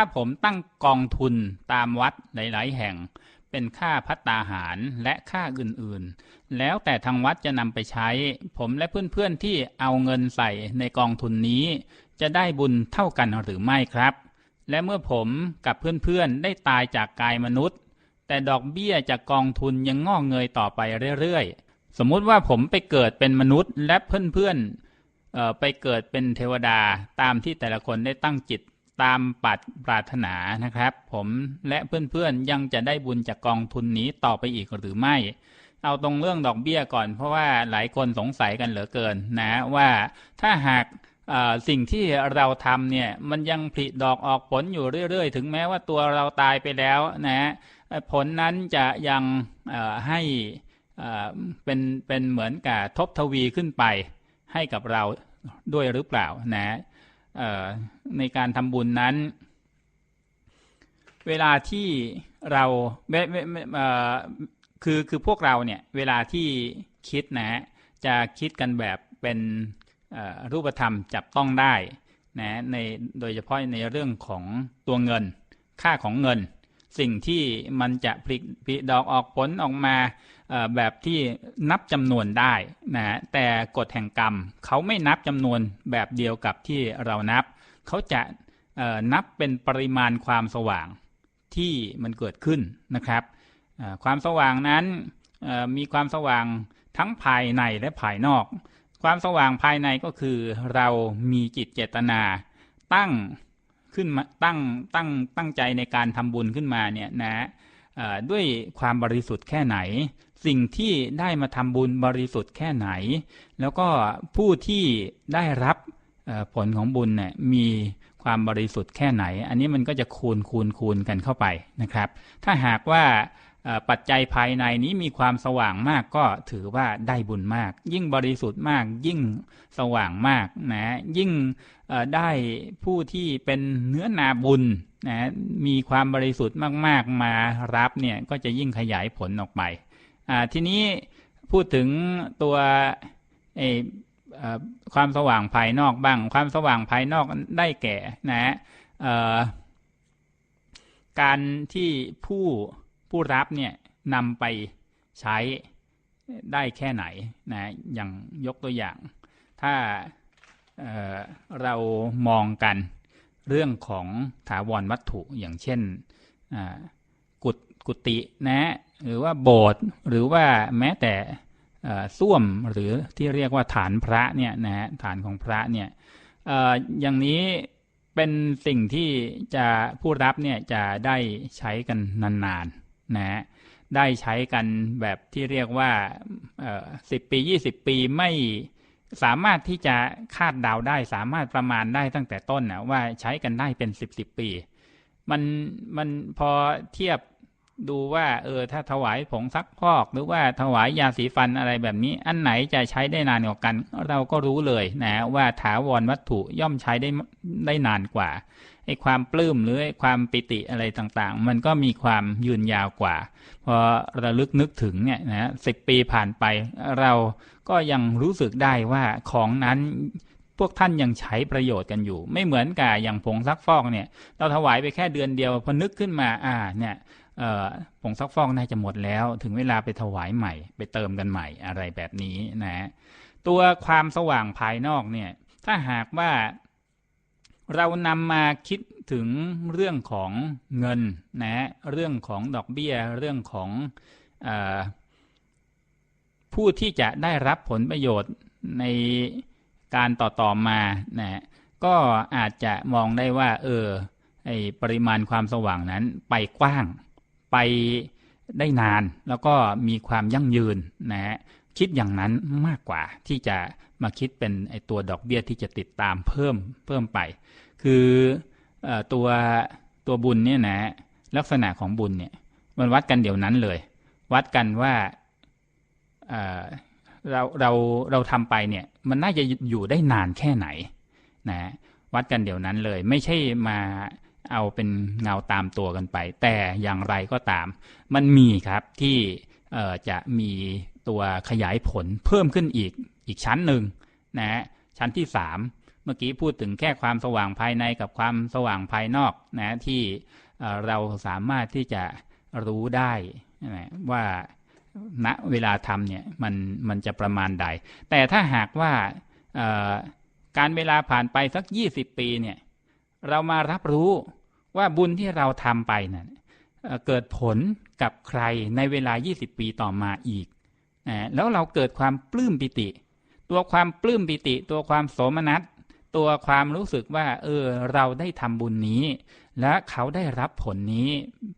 ถ้าผมตั้งกองทุนตามวัดหลาย ๆ แห่ง เป็นค่าพัตตาหารและค่าอื่น ๆ แล้วแต่ทางวัดจะนำไปใช้ ผมและเพื่อน ๆ ที่เอาเงินใส่ในกองทุนนี้ จะได้บุญเท่ากันหรือไม่ครับ และเมื่อผมกับเพื่อน ๆ ได้ตายจากกายมนุษย์ แต่ดอกเบี้ยจากกองทุนยังงอกเงยต่อไปเรื่อย ๆ สมมุติว่าผมไปเกิดเป็นมนุษย์และเพื่อน ๆไปเกิดเป็นเทวดาตามที่แต่ละคนได้ตั้งจิต ตามปัดปรารถนานะครับ ผมและเพื่อนๆยังจะได้บุญจากกองทุนนี้ต่อไปอีกหรือไม่ เอาตรงเรื่องดอกเบี้ยก่อน เพราะว่าหลายคนสงสัยกันเหลือเกินนะว่าถ้าหากสิ่งที่เราทำเนี่ยมันยังผลิดอกออกผลอยู่เรื่อย ๆ ถึงแม้ว่าตัวเราตายไปแล้วนะผลนั้นจะยังให้เป็นเป็นเหมือนกับทบทวีขึ้นไปให้กับเราด้วยหรือเปล่านะ ในการทำบุญนั้น เวลาที่เราเคือคือพวกเราเนี่ยเวลาที่คิดนะจะคิดกันแบบเป็นรูปธรรมจับต้องได้นะในโดยเฉพาะในเรื่องของตัวเงิน ค่าของเงิน สิ่งที่มันจะผลิผลิดอกออกผลออกมาแบบที่นับจำนวนได้นะแต่กฎแห่งกรรมเขาไม่นับจำนวนแบบเดียวกับที่เรานับ เขาจะนับเป็นปริมาณความสว่างที่มันเกิดขึ้นนะครับ ความสว่างนั้นมีความสว่างทั้งภายในและภายนอก ความสว่างภายในก็คือเรามีจิตเจตนา ตั้ง ขึ้นมาตั้งตั้งตั้งใจในการทำบุญขึ้นมาเนี่ยนะด้วยความบริสุทธิ์แค่ไหน สิ่งที่ได้มาทำบุญบริสุทธิ์แค่ไหน แล้วก็ผู้ที่ได้รับผลของบุญเนี่ยมีความบริสุทธิ์แค่ไหน อันนี้มันก็จะคูณคูณคูณกันเข้าไปนะครับ ถ้าหากว่า ปัจจัยภายในนี้มีความสว่างมากก็ถือว่าได้บุญมาก ยิ่งบริสุทธิ์มากยิ่งสว่างมากนะยิ่งได้ผู้ที่เป็นเนื้อนาบุญนะมีความบริสุทธิ์มากๆมารับเนี่ยก็จะยิ่งขยายผลออกไปทีนี้พูดถึงตัวความสว่างภายนอกบ้าง ความสว่างภายนอกได้แก่นะการที่ผู้ ผู้รับเนี่ยนำไปใช้ได้แค่ไหนนะอย่างยกตัวอย่าง ถ้าเเรามองกันเรื่องของถาวรวัตถุอย่างเช่นกุฏกุฏินะหรือว่าโบสถ์หรือว่าแม้แต่เอ่อส้วมหรือที่เรียกว่าฐานพระเนี่ยนะฮะฐานของพระเนี่ยเอ่ออย่างนี้เป็นสิ่งที่จะผู้รับเนี่ยจะได้ใช้กันนานๆ นะได้ใช้กันแบบที่เรียกว่าสิบปียี่สิบปีไม่สามารถที่จะคาดเดาได้ สามารถประมาณได้ตั้งแต่ต้นนะว่าใช้กันได้เป็นสิบสิบปี มันมันพอเทียบดูว่า เออ ถ้าถวายผงซักพอกหรือว่าถวายยาสีฟันอะไรแบบนี้ อันไหนจะใช้ได้นานกว่ากัน เราก็รู้เลยนะว่าถาวรวัตถุย่อมใช้ได้ได้นานกว่า ไอ้ความปลื้มหรือไอ้ความปิติอะไรต่างๆ มันก็มีความยืนยาวกว่า พอระลึกนึกถึงเนี่ยนะสิบปีผ่านไป เราก็ยังรู้สึกได้ว่าของนั้นพวกท่านยังใช้ประโยชน์กันอยู่ ไม่เหมือนกับอย่างผงซักฟอกเนี่ย เราถวายไปแค่เดือนเดียวพอนึกขึ้นมาอ่าเนี่ยผงซักฟอกน่าจะหมดแล้ว ถึงเวลาไปถวายใหม่ ไปเติมกันใหม่อะไรแบบนี้นะตัวความสว่างภายนอกเนี่ย ถ้าหากว่า เรานำมาคิดถึงเรื่องของเงินนะเรื่องของดอกเบี้ยเรื่องของอผู้ที่จะได้รับผลประโยชน์ในการต่อต่อมานะก็อาจจะมองได้ว่า เออไอปริมาณความสว่างนั้นไปกว้างไปได้นาน แล้วก็มีความยั่งยืนนะ คิดอย่างนั้นมากกว่าที่จะมาคิดเป็นไอตัวดอกเบี้ยที่จะติดตามเพิ่มเพิ่มไป คืออตัวตัวบุญเนี่ยนะ ลักษณะของบุญเนี่ยมันวัดกันเดี๋ยวนั้นเลย วัดกันว่าเราเราเราทำไปเนี่ยมันน่าจะอยู่ได้นานแค่ไหนนะวัดกันเดี๋ยวนั้นเลย ไม่ใช่มาเอาเป็นเงาตามตัวกันไป แต่อย่างไรก็ตาม มันมีครับที่จะมี ตัวขยายผลเพิ่มขึ้นอีกอีกชั้นหนึ่งนะฮะชั้นที่สามมื่อกี้พูดถึงแค่ความสว่างภายในกับความสว่างภายนอกนะที่เราสามารถที่จะรู้ได้นะว่าณเวลาทำเนี่ยมันมันจะประมาณใด แต่ถ้าหากว่าการเวลาผ่านไปสัก 20 ปีเนี่ยเรามารับรู้ว่าบุญที่เราทำไปนะ่ะเกิดผลกับใครในเวลา 20 ปีต่อมาอีก แล้วเราเกิดความปลื้มปิติ ตัวความปลื้มปิติ ตัวความโสมนัสตัวความรู้สึกว่า เออ เราได้ทำบุญนี้ และเขาได้รับผลนี้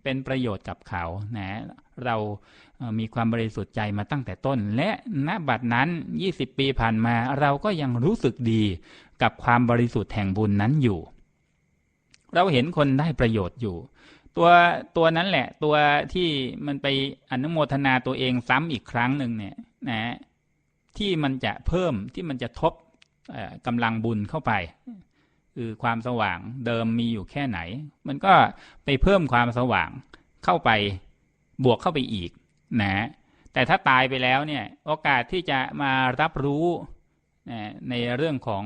เป็นประโยชน์กับเขานะเรามีความบริสุทธิ์ใจมาตั้งแต่ต้น และณบัดนั้น 20 ปีผ่านมาเราก็ยังรู้สึกดีกับความบริสุทธิ์แห่งบุญนั้นอยู่ เราเห็นคนได้ประโยชน์อยู่ ตัวตัวนั้นแหละ ตัวที่มันไปอนุโมทนาตัวเองซ้ำอีกครั้งหนึ่งเนี่ยนะที่มันจะเพิ่มที่มันจะทบกำลังบุญเข้าไป คือความสว่างเดิมมีอยู่แค่ไหน มันก็ไปเพิ่มความสว่างเข้าไปบวกเข้าไปอีกนะแต่ถ้าตายไปแล้วเนี่ยโอกาสที่จะมารับรู้นะในเรื่องของ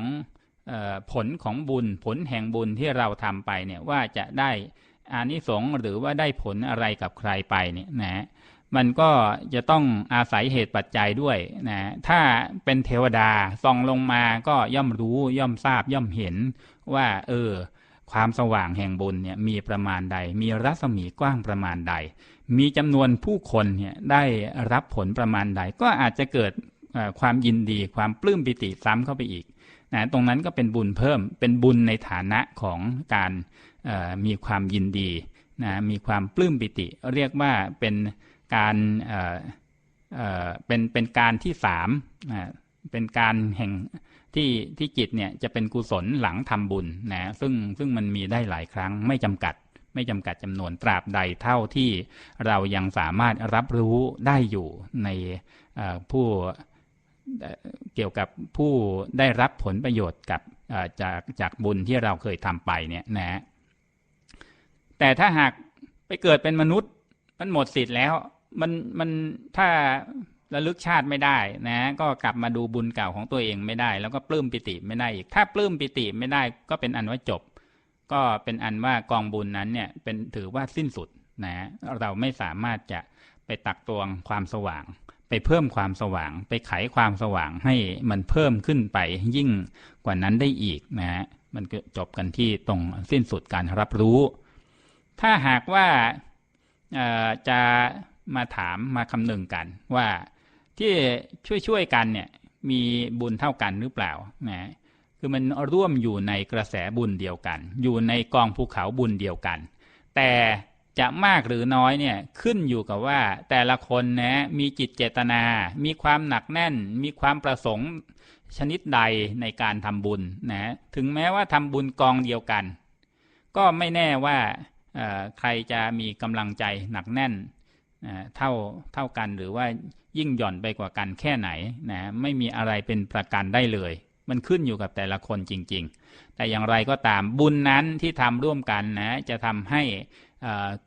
ออผลของบุญผลแห่งบุญที่เราทำไปเนี่ยว่าจะได้ อานิสงส์หรือว่าได้ผลอะไรกับใครไปเนี่ยนะมันก็จะต้องอาศัยเหตุปัจจัยด้วยนะถ้าเป็นเทวดาส่องลงมาก็ย่อมรู้ย่อมทราบย่อมเห็นว่า เออ ความสว่างแห่งบุญเนี่ยมีประมาณใด มีรัศมีกว้างประมาณใด มีจำนวนผู้คนเนี่ยได้รับผลประมาณใด ก็อาจจะเกิดความยินดีความปลื้มปิติซ้ำเข้าไปอีกนะตรงนั้นก็เป็นบุญเพิ่มเป็นบุญในฐานะของการ มีความยินดีนะมีความปลื้มปิติ เรียกว่าเป็นการเเเป็นเป็นการที่สามนเป็นการแห่งที่ที่จิตเนี่ยจะเป็นกุศลหลังทำบุญนะซึ่งซึ่งมันมีได้หลายครั้งไม่จำกัด ไม่จำกัดจำนวนตราบใดเท่าที่เรายังสามารถรับรู้ได้อยู่ในผู้เกี่ยวกับผู้ได้รับผลประโยชน์กับจากจากบุญที่เราเคยทำไปเนี่ยนะ แต่ถ้าหากไปเกิดเป็นมนุษย์ มันหมดสิทธิ์แล้ว มันมันถ้าระลึกชาติไม่ได้นะ ก็กลับมาดูบุญเก่าของตัวเองไม่ได้ แล้วก็ปลื้มปิติไม่ได้อีก ถ้าปลื้มปิติไม่ได้ก็เป็นอันว่าจบ ก็เป็นอันว่ากองบุญนั้นเนี่ยเป็นถือว่าสิ้นสุดนะเราไม่สามารถจะไปตักตวงความสว่าง ไปเพิ่มความสว่าง ไปไขความสว่างให้มันเพิ่มขึ้นไปยิ่งกว่านั้นได้อีกนะมันก็จบกันที่ตรงสิ้นสุดการรับรู้ ถ้าหากว่าจะมาถามมาคำนึงกันว่าที่ช่วยๆกันเนี่ยมีบุญเท่ากันหรือเปล่านะคือมันร่วมอยู่ในกระแสบุญเดียวกัน อยู่ในกองภูเขาบุญเดียวกัน แต่จะมากหรือน้อยเนี่ยขึ้นอยู่กับว่าแต่ละคนนะมีจิตเจตนา มีความหนักแน่น มีความประสงค์ชนิดใดในการทำบุญนะถึงแม้ว่าทำบุญกองเดียวกัน ก็ไม่แน่ว่า ใครจะมีกำลังใจหนักแน่นเท่าเท่ากันหรือว่ายิ่งหย่อนไปกว่ากันแค่ไหนนะไม่มีอะไรเป็นประกันได้เลย มันขึ้นอยู่กับแต่ละคนจริง ๆ แต่อย่างไรก็ตามบุญนั้นที่ทำร่วมกันนะจะทำให้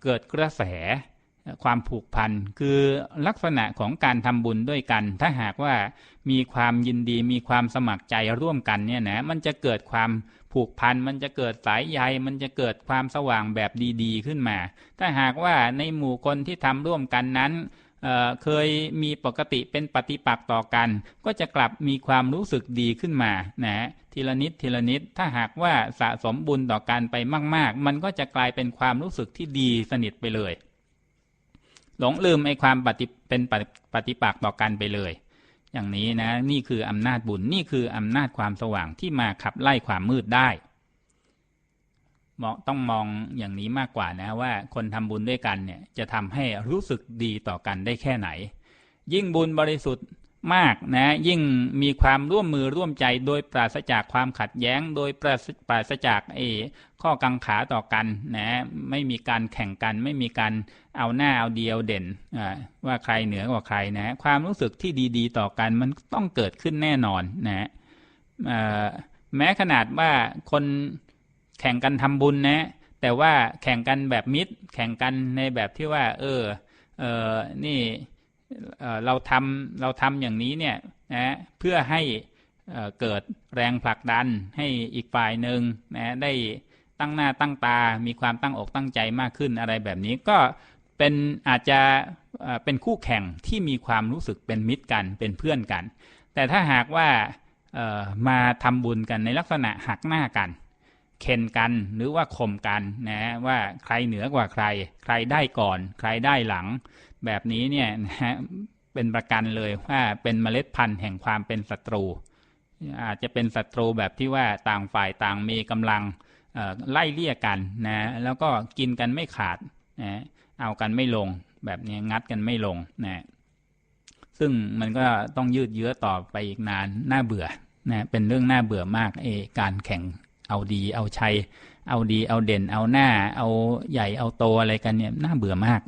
เกิดกระแสความผูกพันคือลักษณะของการทำบุญด้วยกัน ถ้าหากว่ามีความยินดีมีความสมัครใจร่วมกันเนี่ยนะมันจะเกิดความ ผูกพันมันจะเกิดสายใยมันจะเกิดความสว่างแบบดีๆ ขึ้นมา ถ้าหากว่าในหมู่คนที่ทำร่วมกันนั้นเเคยมีปกติเป็นปฏิปักษ์ต่อกัน ก็จะกลับมีความรู้สึกดีขึ้นมานะทีละนิดทีละนิดถ้าหากว่าสะสมบุญต่อกันไปมาก ๆ มันก็จะกลายเป็นความรู้สึกที่ดีสนิทไปเลย หลงลืมไอ้ความปฏิเป็นปฏิปฏิปักษ์ต่อกันไปเลย อย่างนี้นะนี่คืออำนาจบุญนี่คืออำนาจความสว่างที่มาขับไล่ความมืดได้มองต้องมองอย่างนี้มากกว่านะว่าคนทำบุญด้วยกันเนี่ยจะทำให้รู้สึกดีต่อกันได้แค่ไหน ยิ่งบุญบริสุทธิ์ มากนะยิ่งมีความร่วมมือร่วมใจ โดยปราศจากความขัดแย้ง โดยปราศปราศจากเอข้อกังขาต่อกันนะไม่มีการแข่งกัน ไม่มีการเอาหน้าเอาเดียวเด่นว่าใครเหนือกว่าใครนะความรู้สึกที่ดีๆ ต่อกันมันต้องเกิดขึ้นแน่นอนนะแม้ขนาดว่าคนแข่งกันทำบุญนะแต่ว่าแข่งกันแบบมิตร แข่งกันในแบบที่ว่า เออเออนี่ เราทำเราทำอย่างนี้เนี่ยนะเพื่อให้เกิดแรงผลักดันให้อีกฝ่ายหนึ่งนะได้ตั้งหน้าตั้งตา มีความตั้งอกตั้งใจมากขึ้นอะไรแบบนี้ก็เป็นอาจจะเป็นคู่แข่งที่มีความรู้สึกเป็นมิตรกันเป็นเพื่อนกัน แต่ถ้าหากว่ามาทำบุญกันในลักษณะหักหน้ากันเข็นกันหรือว่าข่มกันนะว่าใครเหนือกว่าใคร ใครได้ก่อน ใครได้หลัง แบบนี้เนี่ยนะฮะเป็นประกันเลยว่าเป็นเมล็ดพันธุ์แห่งความเป็นศัตรู อาจจะเป็นศัตรูแบบที่ว่าต่างฝ่ายต่างมีกำลังไล่เลี่ยกันนะแล้วก็กินกันไม่ขาดนะเอากันไม่ลงแบบนี้งัดกันไม่ลงนะซึ่งมันก็ต้องยืดเยื้อต่อไปอีกนานน่าเบื่อนะเป็นเรื่องน่าเบื่อมากเอการแข่งเอาดี เอาชัย เอาดีเอาเด่น เอาหน้า เอาใหญ่เอาโตอะไรกันเนี่ยน่าเบื่อมาก